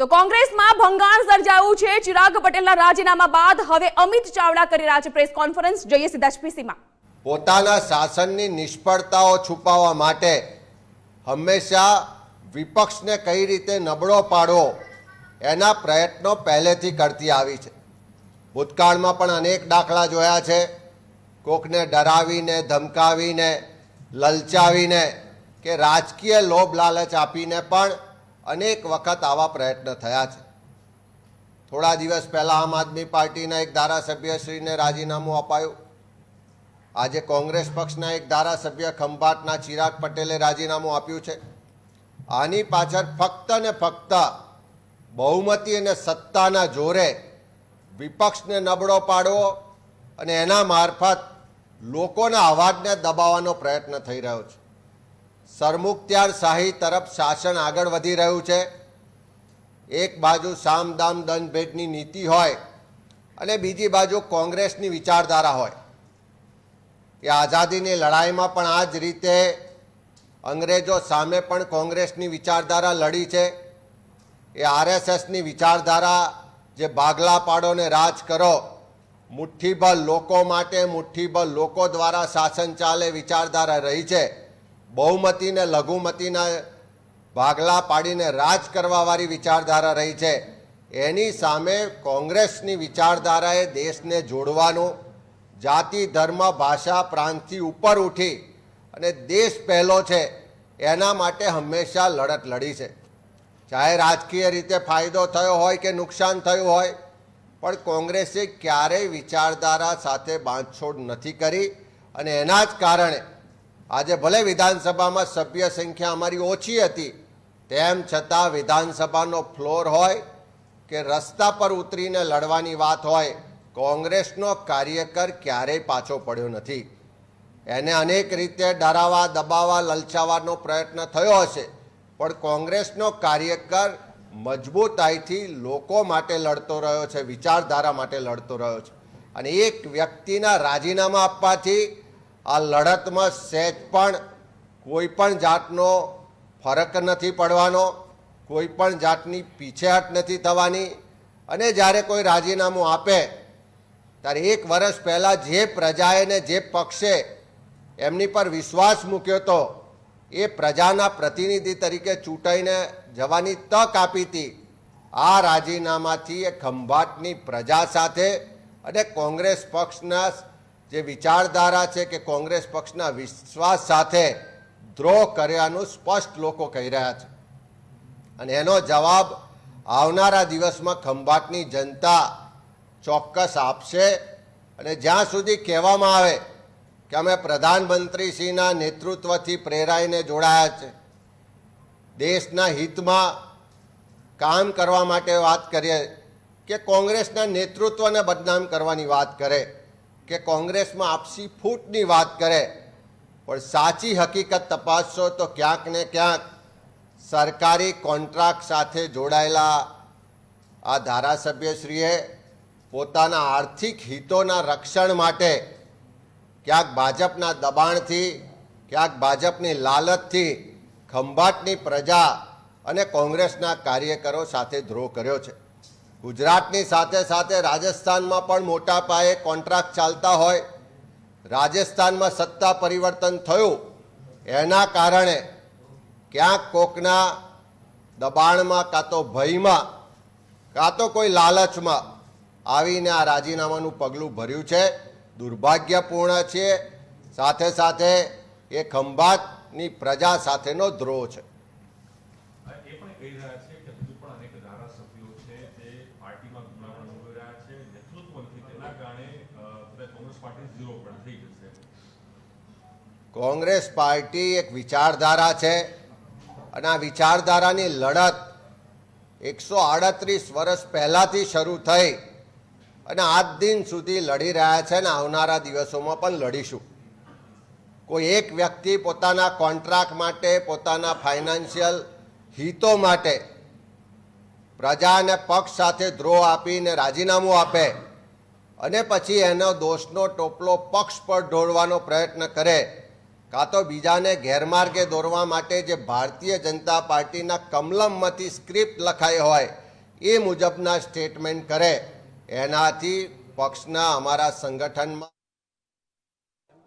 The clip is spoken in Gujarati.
તો કોંગ્રેસમાં ભંગાણ સર્જાયું છે. ચિરાગ પટેલના રાજીનામા બાદ હવે અમિત ચાવડા કરી રહ્યા છે પ્રેસ કોન્ફરન્સ. જોઈએ સીધા પીસીમાં. પોતાના શાસનની નિષ્ફળતાઓ છુપાવવા માટે હંમેશા વિપક્ષને કઈ રીતે નબળો પાડવો એના પ્રયત્નો પહેલેથી કરતી આવી છે. ભૂતકાળમાં પણ અનેક દાખલા જોયા છે. કોકને ડરાવીને, ધમકાવીને, લલચાવીને કે રાજકીય લોભ લાલચ આપીને પણ અનેક વખત આવા પ્રયત્ન થયા છે. થોડા દિવસ પહેલાં આમ આદમી પાર્ટીના એક ધારાસભ્યશ્રીને રાજીનામું અપાયું. આજે કોંગ્રેસ પક્ષના એક ધારાસભ્ય ખંભાતના ચિરાગ પટેલે રાજીનામું આપ્યું છે. આની પાછળ ફક્ત ને ફક્ત બહુમતી અને સત્તાના જોરે વિપક્ષને નબળો પાડવો અને એના મારફત લોકોના અવાજને દબાવવાનો પ્રયત્ન થઈ રહ્યો છે. સરમુખત્યાર શાહી તરફ શાસન આગળ વધી રહ્યું છે. એક બાજુ સામ દામ દંડ ભેટની નીતિ હોય અને બીજી બાજુ કોંગ્રેસની વિચારધારા હોય. કે આઝાદીની લડાઈમાં પણ આ જ રીતે અંગ્રેજો સામે પણ કોંગ્રેસની વિચારધારા લડી છે. એ આરએસએસની વિચારધારા જે ભાગલા પાડો ને રાજ કરો, મુઠ્ઠીભર લોકો માટે મુઠ્ઠીભર લોકો દ્વારા શાસન ચાલે વિચારધારા રહી છે. બહુમતીને લઘુમતીના ભાગલા પાડીને રાજ કરવાવાળી વિચારધારા રહી છે. એની સામે કોંગ્રેસની વિચારધારાએ દેશને જોડવાનું જાતિ, ધર્મ, ભાષા, પ્રાંતથી ઉપર ઉઠી અને દેશ પહેલો છે. એના માટે હંમેશા લડત લડી છે. ચાહે રાજકીય રીતે ફાયદો થયો હોય કે નુકસાન થયું હોય, પણ કોંગ્રેસે ક્યારેય વિચારધારા સાથે બાંધછોડ નથી કરી અને એના જ કારણે આજે ભલે વિધાનસભામાં સભ્ય સંખ્યા અમારી ઓછી હતી, તેમ છતાં વિધાનસભાનો ફ્લોર હોય કે રસ્તા પર ઉતરીને લડવાની વાત હોય, કોંગ્રેસનો કાર્યકર ક્યારેય પાછો પડ્યો નથી. એને અનેક રીતે ડરાવા દબાવવા, લલચાવવાનો પ્રયત્ન થયો હશે, પણ કોંગ્રેસનો કાર્યકર મજબૂતાઈથી લોકો માટે લડતો રહ્યો છે, વિચારધારા માટે લડતો રહ્યો છે. અને એક વ્યક્તિના રાજીનામા આપવાથી આ લડતમાં સહેજ પણ કોઈ પણ જાતનો ફરક નથી પડવાનો, કોઈ પણ જાતની પીછેહટ નથી થવાની. અને જ્યારે કોઈ રાજીનામું આપે, ત્યારે એક વર્ષ પહેલાં જે પ્રજાએ ને જે પક્ષે એમની પર વિશ્વાસ મૂક્યો હતો એ પ્રજાના પ્રતિનિધિ તરીકે ચૂંટાઈને જવાની તક આપી હતી. આ રાજીનામાથી એ ખંભાટની પ્રજા સાથે અને કોંગ્રેસ પક્ષના જે વિચારધારા છે કે કોંગ્રેસ પક્ષના વિશ્વાસ સાથે દ્રોહ કર્યાનું સ્પષ્ટ લોકો કહી રહ્યા છે. અને એનો જવાબ આવનારા દિવસમાં ખંભાટની જનતા ચોક્કસ આપશે અને જ્યાં સુધી કહેવામાં આવે કે અમે પ્રધાનમંત્રીશ્રીના નેતૃત્વથી પ્રેરાઈને જોડાયા છે, દેશના હિતમાં કામ કરવા માટે વાત કરીએ કે કોંગ્રેસના નેતૃત્વને બદનામ કરવાની વાત કરે કે કોંગ્રેસમાં આપસી ફૂટની વાત કરે, પણ સાચી હકીકત તપાસશો તો ક્યાંક ને ક્યાંક સરકારી કોન્ટ્રાક્ટ સાથે જોડાયેલા આ ધારાસભ્યશ્રીએ પોતાના આર્થિક હિતોના રક્ષણ માટે ક્યાંક ભાજપના દબાણથી, ક્યાંક ભાજપની લાલચથી ખંભાટની પ્રજા અને કોંગ્રેસના કાર્યકરો સાથે દ્રોહ કર્યો છે. ગુજરાતની સાથે સાથે રાજસ્થાનમાં પણ મોટા પાયે કોન્ટ્રાક્ટ ચાલતા હોય, રાજસ્થાનમાં સત્તા પરિવર્તન થયું, એના કારણે ક્યાંક કોકના દબાણમાં કાં તો ભયમાં, કાં તો કોઈ લાલચમાં આવીને આ રાજીનામાનું પગલું ભર્યું છે. દુર્ભાગ્યપૂર્ણ છે. સાથે સાથે એ ખંભાતની પ્રજા સાથેનો દ્રોહ છે એ પણ કહી રહ્યા છે કે હજુ પણ અનેક ધારાસભ્યો છે જે પાર્ટીમાં ગુનામાં નોંધી રહ્યા છે નેતૃત્વ નથી તેના કારણે અ, કદાચ કોંગ્રેસ પાર્ટી એક વિચારધારા છે અને આ વિચારધારાની લડત એકસો આડત્રીસ વર્ષ પહેલાંથી શરૂ થઈ અને આજ દિન સુધી લડી રહ્યા છે અને આવનારા દિવસોમાં પણ લડીશું. કોઈ એક વ્યક્તિ પોતાના કોન્ટ્રાક્ટ માટે, પોતાના ફાઇનાન્શિયલ હિતો માટે પ્રજા અને પક્ષ સાથે દ્રોહ આપીને રાજીનામું આપે અને પછી એનો દોષનો ટોપલો પક્ષ પર ઢોળવાનો પ્રયત્ન કરે, કાં તો બીજાને ગેરમાર્ગે દોરવા માટે જે ભારતીય જનતા પાર્ટીના કમલમમાંથી સ્ક્રિપ્ટ લખાઈ હોય, એ મુજબના સ્ટેટમેન્ટ કરે. એનાથી પક્ષના અમારા સંગઠનમાં